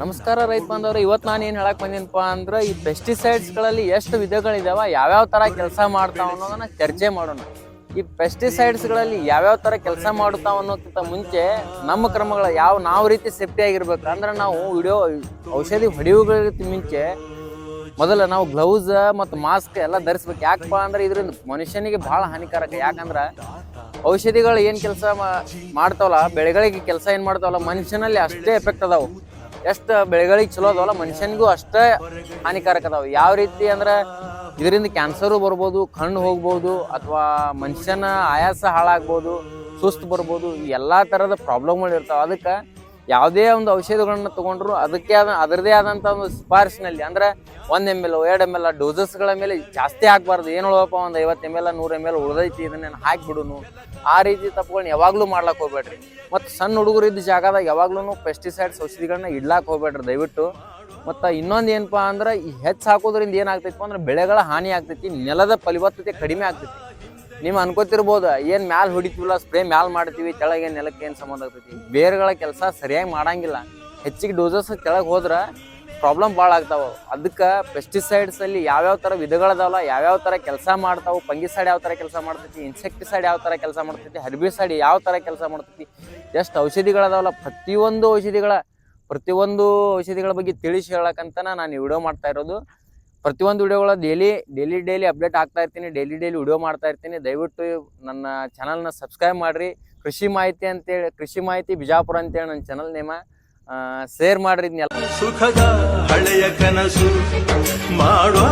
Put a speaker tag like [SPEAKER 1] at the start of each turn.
[SPEAKER 1] ನಮಸ್ಕಾರ ರೈತ ಬಾಂಧವ್ರೆ ಇವತ್ತು ನಾನು ಏನು ಹೇಳಕ್ ಬಂದಿನಪ್ಪ ಅಂದ್ರೆ ಈ ಪೆಸ್ಟಿಸೈಡ್ಸ್ಗಳಲ್ಲಿ ಎಷ್ಟು ವಿಧಗಳಿದಾವ, ಯಾವ್ಯಾವ ಥರ ಕೆಲಸ ಮಾಡ್ತಾವ ಅನ್ನೋದನ್ನ ಚರ್ಚೆ ಮಾಡೋಣ. ಈ ಪೆಸ್ಟಿಸೈಡ್ಸ್ಗಳಲ್ಲಿ ಯಾವ್ಯಾವ ಥರ ಕೆಲಸ ಮಾಡುತ್ತಾವ ಅನ್ನೋಕ್ಕಿಂತ ಮುಂಚೆ ನಮ್ಮ ಕ್ರಮಗಳ ಯಾವ ನಾವು ರೀತಿ ಸೇಫ್ಟಿ ಆಗಿರ್ಬೇಕು ಅಂದ್ರೆ ನಾವು ವಿಡಿಯೋ ಔಷಧಿ ಹೊಡೆಯುವುಗಳಿಗಿಂತ ಮುಂಚೆ ಮೊದಲು ನಾವು ಗ್ಲೌಸ್ ಮತ್ತು ಮಾಸ್ಕ್ ಎಲ್ಲ ಧರಿಸ್ಬೇಕು. ಯಾಕಪ್ಪ ಅಂದ್ರೆ ಇದರಿಂದ ಮನುಷ್ಯನಿಗೆ ಬಹಳ ಹಾನಿಕಾರಕ. ಯಾಕಂದ್ರೆ ಔಷಧಿಗಳು ಏನು ಕೆಲಸ ಮಾಡ್ತಾವಲ್ಲ, ಬೆಳೆಗಳಿಗೆ ಕೆಲಸ ಏನು ಮಾಡ್ತಾವಲ್ಲ, ಮನುಷ್ಯನಲ್ಲಿ ಅಷ್ಟೇ ಎಫೆಕ್ಟ್ ಅದಾವೆ. ಎಷ್ಟು ಬೆಳೆಗಳಿಗೆ ಚಲೋ ಅದಾವಲ್ಲ, ಮನುಷ್ಯನಿಗೂ ಅಷ್ಟೇ ಹಾನಿಕಾರಕ ಅದಾವೆ. ಯಾವ ರೀತಿ ಅಂದ್ರೆ ಇದರಿಂದ ಕ್ಯಾನ್ಸರು ಬರ್ಬೋದು, ಕಣ್ಣು ಹೋಗ್ಬೋದು, ಅಥವಾ ಮನುಷ್ಯನ ಆಯಾಸ ಹಾಳಾಗ್ಬೋದು, ಸುಸ್ತು ಬರ್ಬೋದು ಎಲ್ಲ ಥರದ ಪ್ರಾಬ್ಲಮ್ಗಳು ಇರ್ತಾವೆ ಅದಕ್ಕೆ ಯಾವುದೇ ಒಂದು ಔಷಧಿಗಳನ್ನ ತಗೊಂಡ್ರು ಅದಕ್ಕೆ ಆದ, ಅದರದೇ ಆದಂಥ ಒಂದು ಶಿಫಾರಸಿನಲ್ಲಿ ಅಂದ್ರೆ ಒಂದು ಎಂ ಎಲ್ ಎರಡು ಎಂ ಎಲ್ ಡೋಸಸ್ಗಳ ಮೇಲೆ ಜಾಸ್ತಿ ಹಾಕ್ಬಾರ್ದು ಏನು ಹೇಳುವಪ್ಪ ಒಂದು ಐವತ್ತು ಎಂ ಎಲ್ ನೂರು ಎಂ ಎಲ್ ಉಳ್ದೈತಿ ಇದನ್ನ ಹಾಕಿಬಿಡುನು. ಆ ರೀತಿ ತಪ್ಪುಗಳನ್ನ ಯಾವಾಗಲೂ ಮಾಡ್ಲಾಕ್ ಹೋಗ್ಬೇಡ್ರಿ. ಮತ್ತು ಸಣ್ಣ ಹುಡುಗರು ಇದ್ದ ಜಾಗದಾಗ ಯಾವಾಗ್ಲೂ ಪೆಸ್ಟಿಸೈಡ್ಸ್ ಔಷಧಿಗಳನ್ನ ಇಡ್ಲಾಕ್ ಹೋಗ್ಬೇಡ್ರಿ ದಯವಿಟ್ಟು. ಮತ್ತು ಇನ್ನೊಂದು ಏನಪ್ಪ ಅಂದ್ರೆ ಹೆಚ್ಚು ಹಾಕೋದ್ರಿಂದ ಏನಾಗ್ತೈತಿ ಅಂದ್ರೆ ಬೆಳೆಗಳ ಹಾನಿ ಆಗ್ತೈತಿ, ನೆಲದ ಫಲವತ್ತತೆ ಕಡಿಮೆ ಆಗ್ತೈತಿ. ನೀವು ಅನ್ಕೋತಿರ್ಬೋದು, ಏನು ಮ್ಯಾಲ್ ಹೊಡಿತೀವಲ್ಲ, ಸ್ಪ್ರೇ ಮ್ಯಾಲ್ ಮಾಡ್ತೀವಿ, ತೆಳಗೆ ನೆಲಕ್ಕೆ ಏನು ಸಂಬಂಧ ಆಗ್ತೈತಿ? ಬೇರ್ಗಳ ಕೆಲಸ ಸರಿಯಾಗಿ ಮಾಡಂಗಿಲ್ಲ. ಹೆಚ್ಚಿಗೆ ಡೋಸಸ್ ಕೆಳಗೆ ಹೋದ್ರೆ ಪ್ರಾಬ್ಲಮ್ ಭಾಳ ಆಗ್ತಾವ ಅದಕ್ಕೆ ಪೆಸ್ಟಿಸೈಡ್ಸ್ ಅಲ್ಲಿ ಯಾವ್ಯಾವ ಥರ ವಿಧಗಳದಾವಲ್ಲ, ಯಾವ್ಯಾವ ಥರ ಕೆಲಸ ಮಾಡ್ತಾವು ಫಂಗಿಸೈಡ್ ಯಾವ ಥರ ಕೆಲಸ ಮಾಡ್ತೈತಿ ಇನ್ಸೆಕ್ಟಿಸೈಡ್ ಯಾವ ಥರ ಕೆಲಸ ಮಾಡ್ತೈತಿ ಹರ್ಬಿಸೈಡ್ ಯಾವ ಥರ ಕೆಲಸ ಮಾಡ್ತೈತಿ, ಎಷ್ಟು ಔಷಧಿಗಳದಾವಲ್ಲ, ಪ್ರತಿಯೊಂದು ಔಷಧಿಗಳ ಪ್ರತಿಯೊಂದು ಔಷಧಿಗಳ ಬಗ್ಗೆ ತಿಳಿಸಿ ಹೇಳಕ್ಕಂತನ ನಾನು ವಿಡಿಯೋ ಮಾಡ್ತಾ ಇರೋದು. ಪ್ರತಿಯೊಂದು ವಿಡಿಯೋಗಳ ಡೈಲಿ ಡೈಲಿ ಡೈಲಿ ಅಪ್ಡೇಟ್ ಆಗ್ತಾ ಇರ್ತೀನಿ. ಡೈಲಿ ಡೈಲಿ ವಿಡಿಯೋ ಮಾಡ್ತಾ ಇರ್ತೀನಿ. ದಯವಿಟ್ಟು ನನ್ನ ಚಾನಲ್ನ ಸಬ್ಸ್ಕ್ರೈಬ್ ಮಾಡಿರಿ. ಕೃಷಿ ಮಾಹಿತಿ ಅಂತೇಳಿ, ಕೃಷಿ ಮಾಹಿತಿ ಬಿಜಾಪುರ ಅಂತೇಳಿ ನನ್ನ ಚಾನಲ್ ನೇಮ ಶೇರ್ ಮಾಡಿರಿ
[SPEAKER 2] ಸುಖದ ಹಳೆಯ ಕನಸು ಮಾಡೋ